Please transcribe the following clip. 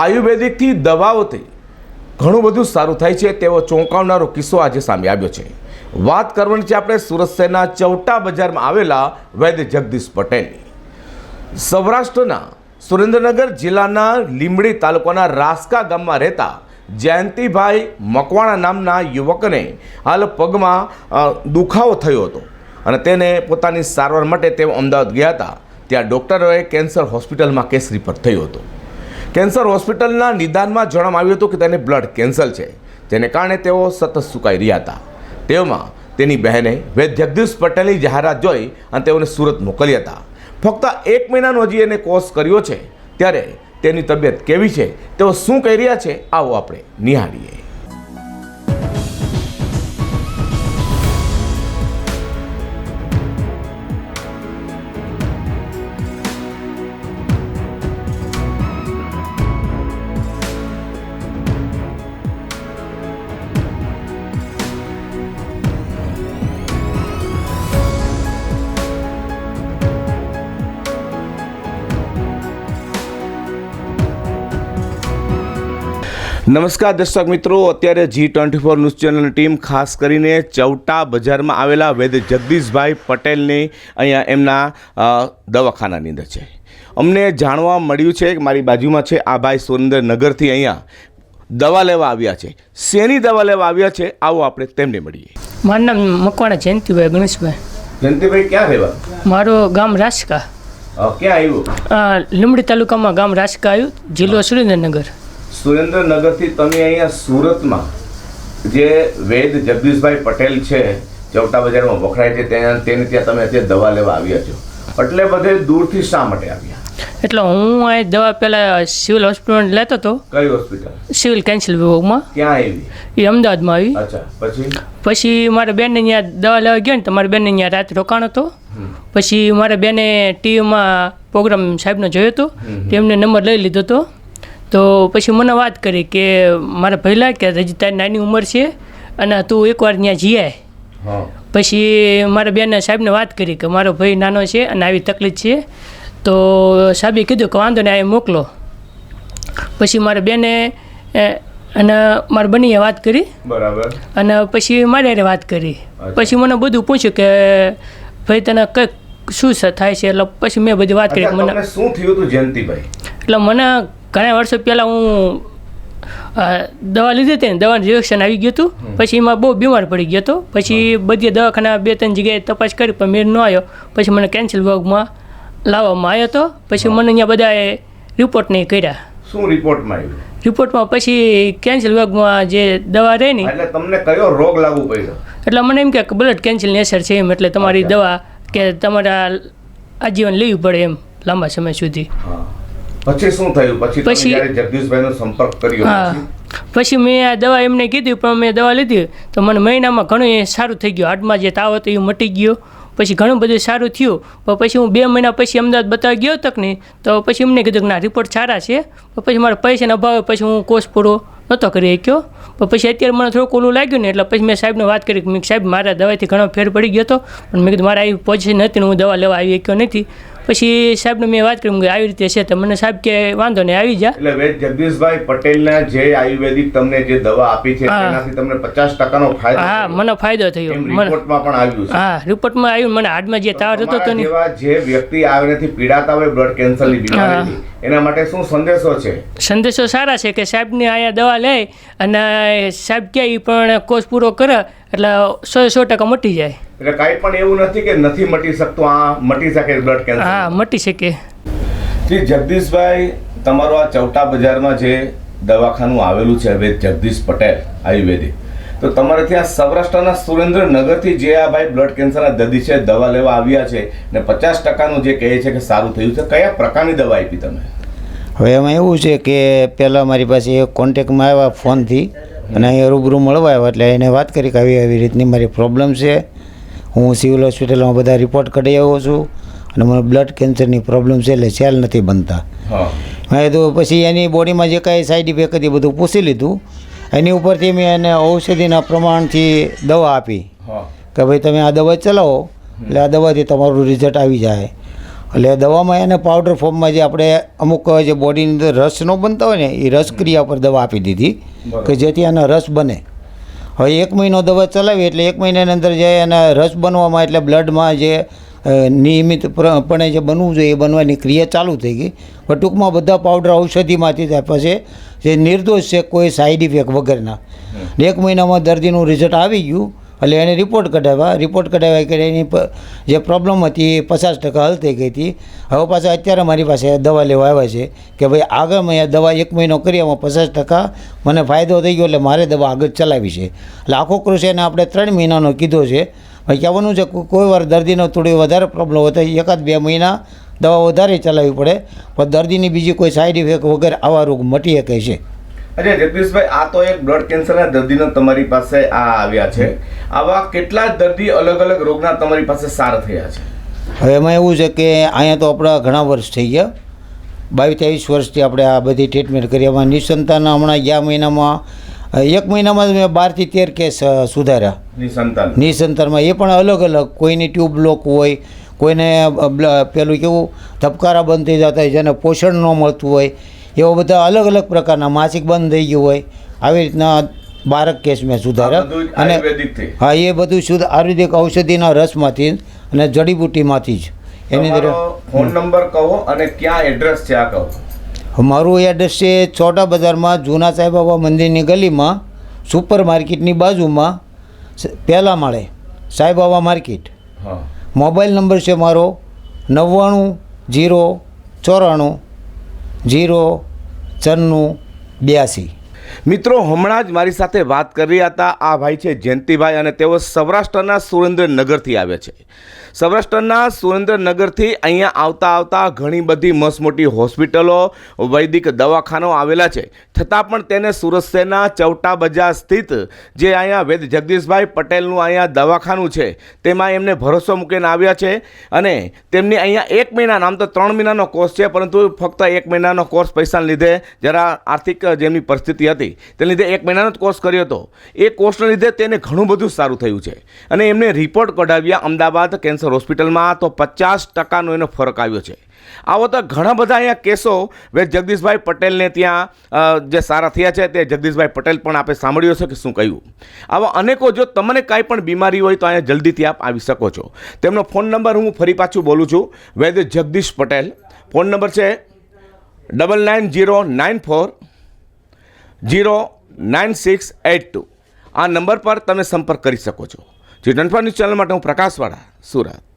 આયુર્વેદિકથી દવાઓથી ઘણું બધું સારું થાય છે તેવો ચોંકાવનારો કિસ્સો આજે સામે આવ્યો છે. વાત કરવાની છે આપણે સુરત શહેરના ચૌટા બજારમાં આવેલા વૈદ્ય જગદીશ પટેલની સૌરાષ્ટ્રના સુરેન્દ્રનગર જિલ્લાના લીંબડી તાલુકાના રાસકા ગામમાં રહેતા જયંતિભાઈ મકવાણા નામના યુવકને હાલ પગમાં દુખાવો થયો હતો અને તેને પોતાની સારવાર માટે તેઓ અમદાવાદ ગયા હતા. ત્યાં ડૉક્ટરોએ કેન્સર હોસ્પિટલમાં કેસ રિપોર્ટ થયો હતો. કેન્સર હોસ્પિટલના નિદાનમાં જણાવવામાં આવ્યું હતું કે તેને બ્લડ કેન્સર છે, જેને કારણે તેઓ સતત સુકાઈ રહ્યા હતા. તેઓમાં તેની બહેને વૈદ જગદીશ પટેલની જાહેરાત જોઈ અને તેઓને સુરત મોકલ્યા હતા. ફક્ત એક મહિનાનો હજી એને કોર્સ કર્યો છે, ત્યારે તેની તબિયત કેવી છે, તેઓ શું કહી રહ્યા છે, આવો આપણે નિહાળીએ. નમસ્કાર દર્શક મિત્રો અત્યારે જી ટ્વેન્ટી ફોર ન્યૂઝ ચેનલની ટીમ ખાસ કરીને ચૌટા બજારમાં આવેલા વૈદ જગદીશભાઈ પટેલની અહીંયા એમના દવાખાનાની અંદર છે. અમને જાણવા મળ્યું છે કે મારી બાજુમાં છે આ ભાઈ સુરેન્દ્રનગરથી અહીંયા દવા લેવા આવ્યા છે. શેની દવા લેવા આવ્યા છે? આવો આપણે તેમને મળીએ. મારું નામ મકવાણા જયંતિભાઈ ગણેશભાઈ. જયંતિભાઈ ક્યાં રહેવા? મારું ગામ રાસકા ક્યાં આવ્યું? લીમડી તાલુકામાં ગામ રાસકા આવ્યું જિલ્લો સુરેન્દ્રનગર. સુરેન્દ્રનગરથી તમે અહીંયા સુરતમાં જે વૈદ જગદીશભાઈ પટેલ છે ચૌટા બજારમાં વખરાય છે ત્યાં તેને ત્યાં તમે અત્યારે દવા લેવા આવ્યા છો. એટલે બધે દૂરથી શા માટે આવ્યા? એટલે હું આ દવા પહેલાં સિવિલ હોસ્પિટલ લેતો હતો. કઈ હોસ્પિટલ? સિવિલ કેન્સલ વિભાગમાં. ક્યાં આવી? એ અમદાવાદમાં આવી. અચ્છા પછી? પછી મારા બેનને ત્યાં દવા લેવા ગયો ને તો મારા બેનને ત્યાં રાત રોકાણ હતો. પછી મારા બેને ટીવીમાં પ્રોગ્રામ સાહેબનો જોયો હતો. તેમને નંબર લઈ લીધો હતો. તો પછી મને વાત કરી કે મારા ભૈલા કે હજી તારી નાની ઉંમર છે અને તું એકવાર ત્યાં જઈ પછી મારા બેને સાહેબને વાત કરી કે મારો ભાઈ નાનો છે અને આવી તકલીફ છે. તો સાહેબે કીધું કે વાંધો ને આ મોકલો. પછી મારા બેને અને મારા બનીએ વાત કરી. બરાબર. અને પછી મારી વાત કરી. પછી મને બધું પૂછ્યું કે ભાઈ તને કંઈક શું થાય છે? એટલે પછી મેં બધી વાત કરી મને શું થયું હતું જયંતિભાઈ? એટલે મને ઘણા વર્ષો પહેલાં હું દવા લીધી હતી ને દવાનું રિએક્શન આવી ગયું હતું. પછી એમાં બહુ બીમાર પડી ગયો હતો. પછી બધી દવાખાના બે ત્રણ જગ્યાએ તપાસ કરી પણ મેળ ન આવ્યો. પછી મને કેન્સલ વિભાગમાં લાવવામાં આવ્યો હતો. પછી મને અહીંયા બધાએ રિપોર્ટ નહીં કર્યા. શું રિપોર્ટમાં આવ્યું? રિપોર્ટમાં પછી કેન્સલ વિભાગમાં જે દવા રહી ને એટલે તમને કયો રોગ લાગુ પડ્યો? એટલે મને એમ કે બ્લડ કેન્સલની અસર છે એમ એટલે તમારી દવા કે તમારા આજીવન લેવી પડે એમ લાંબા સમય સુધી. હા. પછી શું થયું? પછી પછી- જગદીશભાઈનો સંપર્ક કર્યો પછી? મેં આ દવા એમને કીધી પણ મેં દવા લીધી. તો મને મહિનામાં ઘણું એ સારું થઈ ગયું. હાડમાં જે તાવ હતો એ મટી ગયો. પછી ઘણું બધું સારું થયું. પણ પછી હું બે મહિના પછી અમદાવાદ બતાવી ગયો તક નહીં તો પછી એમને કીધું કે ના રિપોર્ટ સારા છે. પછી મારા પૈસાના અભાવે પછી હું કોર્સ પૂરો નહોતો કરી શક્યો. પણ પછી અત્યારે મને થોડુંક ઓલું લાગ્યું ને એટલે પછી મેં સાહેબને વાત કરી કે સાહેબ મારા દવાથી ઘણો ફેર પડી ગયો હતો. પણ મેં કીધું મારા આવી પોઝિશન હતી હું દવા લેવા આવી શક્યો નથી. પછી સાહેબને મેં વાત કરી કે આવી રીતે છે તો મને સાહેબ કે વાંધો નહીં આવી જા. એટલે વેદ જગદીશભાઈ પટેલના જે આયુર્વેદિક તમને જે દવા આપી છે. તેનાથી તમને પચાસ ટકાનો ફાયદો હા મને ફાયદો થયો. રિપોર્ટમાં પણ આવ્યું હા રિપોર્ટમાં આવ્યું મને હાર્ટમાં જે તાવ હતો તો જે વ્યક્તિ આવેથી પીડાતા હોય બ્લડ કેન્સરની બીમારી એના માટે શું સંદેશો છે? સંદેશો સારા છે કે સાહેબને અહીંયા દવા લે અને સાહેબ એ પણ કોર્સ પૂરો કરે એટલે સો સો ટકા મટી જાય. એટલે કાંઈ પણ એવું નથી કે નથી મટી શકતું આ મટી શકે બ્લડ કેન્સર હા મટી શકે. જી જગદીશભાઈ તમારો આ ચૌટા બજારમાં જે દવાખાનું આવેલું છે હવે જગદીશ પટેલ આયુર્વેદિક. તો તમારે ત્યાં સૌરાષ્ટ્રના સુરેન્દ્રનગરથી જે આ ભાઈ બ્લડ કેન્સરના દર્દી છે દવા લેવા આવ્યા છે ને પચાસ ટકાનું જે કહે છે કે સારું થયું છે કયા પ્રકારની દવા આપી તમે? હવે એમાં એવું છે કે પહેલાં મારી પાસે એક કોન્ટેક્ટમાં આવ્યા ફોનથી અને અહીંયા રૂબરૂ મળવા આવ્યા એટલે એને વાત કરી કે આવી આવી રીતની મારી પ્રોબ્લેમ છે. હું સિવિલ હોસ્પિટલમાં બધા રિપોર્ટ કઢાઈ આવ્યો છું અને મને બ્લડ કેન્સરની પ્રોબ્લેમ છે એટલે સેલ નથી બનતા. મેં તો પછી એની બોડીમાં જે કાંઈ સાઈડ ઇફેક્ટ હતી એ બધું પૂછી લીધું. એની ઉપરથી મેં એને ઔષધિના પ્રમાણથી દવા આપી કે ભાઈ તમે આ દવા ચલાવો. એટલે આ દવાથી તમારું રિઝલ્ટ આવી જાય. એટલે દવામાં એને પાવડર ફોર્મમાં જે આપણે અમુક જે બોડીની અંદર રસ ન બનતા હોય ને એ રસ ક્રિયા પર દવા આપી દીધી કે જેથી એનો રસ બને. હવે એક મહિનો દવા ચલાવી એટલે એક મહિનાની અંદર જે એના રસ બનવામાં એટલે બ્લડમાં જે નિયમિતપણે જે બનવું જોઈએ એ બનવાની ક્રિયા ચાલુ થઈ ગઈ. પણ ટૂંકમાં બધા પાવડર ઔષધિમાંથી થાય પછી જે નિર્દોષ છે કોઈ સાઈડ ઇફેક્ટ વગરના. એક મહિનામાં દર્દીનું રિઝલ્ટ આવી ગયું. એટલે એને રિપોર્ટ કઢાવ્યા. રિપોર્ટ કઢાવ્યા કે એની જે પ્રોબ્લેમ હતી એ પચાસ ટકા હલ થઈ ગઈ હતી. હવે પાછા અત્યારે મારી પાસે દવા લેવા આવ્યા છે કે ભાઈ આગળ મેં દવા એક મહિનો કરી એમાં પચાસ ટકા મને ફાયદો થઈ ગયો એટલે મારે દવા આગળ ચલાવી છે. એટલે આખો કોર્સ એને આપણે ત્રણ મહિનાનો કીધો છે. ભાઈ કહેવાનું છે કોઈ વાર દર્દીનો થોડી વધારે પ્રોબ્લેમ હોય તો એકાદ બે મહિના દવા વધારે ચલાવવી પડે. પણ દર્દીની બીજી કોઈ સાઈડ ઇફેક્ટ વગર આવા રોગ મટી શકે છે. અરે જગદીશભાઈ આ તો એક બ્લડ કેન્સરના દર્દીનો તમારી પાસે આ આવ્યા છે. આવા કેટલા દર્દી અલગ અલગ રોગના તમારી પાસે સારા થયા છે? હવે એમાં એવું છે કે અહીંયા તો આપણા ઘણા વર્ષ થઈ ગયા. બાવીસ ત્રેવીસ વર્ષથી આપણે આ બધી ટ્રીટમેન્ટ કરી. એમાં નિસંતાન હમણાં ગયા મહિનામાં એક મહિનામાં મેં બારથી તેર કેસ સુધાર્યા. નિસંતાન. નિસંતાનમાં. એ પણ અલગ અલગ. કોઈની ટ્યુબ બ્લોક હોય કોઈને પેલું કેવું ધબકારા બંધ થઈ જતા હોય જેને પોષણ ન મળતું હોય એવા બધા અલગ અલગ પ્રકારના માસિક બંધ થઈ ગયું હોય આવી રીતના બારક કેસ મેં સુધાર્યા. અને હા એ બધું શુદ્ધ આયુર્વેદિક ઔષધિના રસમાંથી જ અને જડીબુટ્ટીમાંથી જ. એની અંદર ફોન નંબર કહો અને ક્યાં એડ્રેસ છે આ કહો. મારું એડ્રેસ છે છોટા બજારમાં જૂના સાંઈબાબા મંદિરની ગલીમાં સુપર માર્કેટની બાજુમાં પહેલાં પહેલા માળે સાંઈબાબા માર્કેટ. મોબાઈલ નંબર છે મારો નવ્વાણું જીરો ચોરાણું જીરો છન્નું બ્યાસી. મિત્રો, હમણાં જ મારી સાથે વાત કરી હતા આ ભાઈ છે જયંતિભાઈ અને તેઓ સૌરાષ્ટ્રના સુરેન્દ્રનગરથી આવે છે. સૌરાષ્ટ્રના સુરેન્દ્રનગરથી અહીંયા આવતા આવતા ઘણી બધી મસ્ત મોટી હોસ્પિટલો, વૈદિક દવાખાનાઓ આવેલા છે. છતાં પણ તેને સુરત શહેરના ચૌટા બજાર સ્થિત જે અહીંયા વેદ જગદીશભાઈ પટેલનું અહીંયા દવાખાનું છે, તેમાં એમને ભરોસો મૂકીને આવ્યા છે અને તેમની અહીંયા એક મહિના, આમ તો ત્રણ મહિનાનો કોર્સ છે, પરંતુ ફક્ત એક મહિનાનો કોર્સ પૈસાને લીધે જરા આર્થિક જેમની પરિસ્થિતિ હતી તેને લીધે એક મહિનાનો જ કોર્સ કર્યો હતો. એ કોર્સને લીધે તેને ઘણું બધું સારું થયું છે. અને એમને રિપોર્ટ કઢાવ્યા અમદાવાદ કેન્સર હોસ્પિટલમાં તો પચાસ ટકાનો એનો ફરક આવ્યો છે. આવો તો ઘણા બધા અહીંયા કેસો વે જગદીશભાઈ પટેલને ત્યાં જે સારા થયા છે તે જગદીશભાઈ પટેલ પણ આપણે સાંભળ્યું છે કે શું કહ્યું. આવા અનેકો જો તમને કાંઈ પણ બીમારી હોય તો અહીંયા જલ્દીથી આપ આવી શકો છો. તેમનો ફોન નંબર હું ફરી પાછું બોલું છું. વેદ જગદીશ પટેલ. ફોન નંબર છે double nine zero nine four zero nine six eight two. આ નંબર પર તમે સંપર્ક કરી શકો છો. જે ટનફા ન્યૂઝ ચેનલ માટે હું પ્રકાશવાળા, સુરત.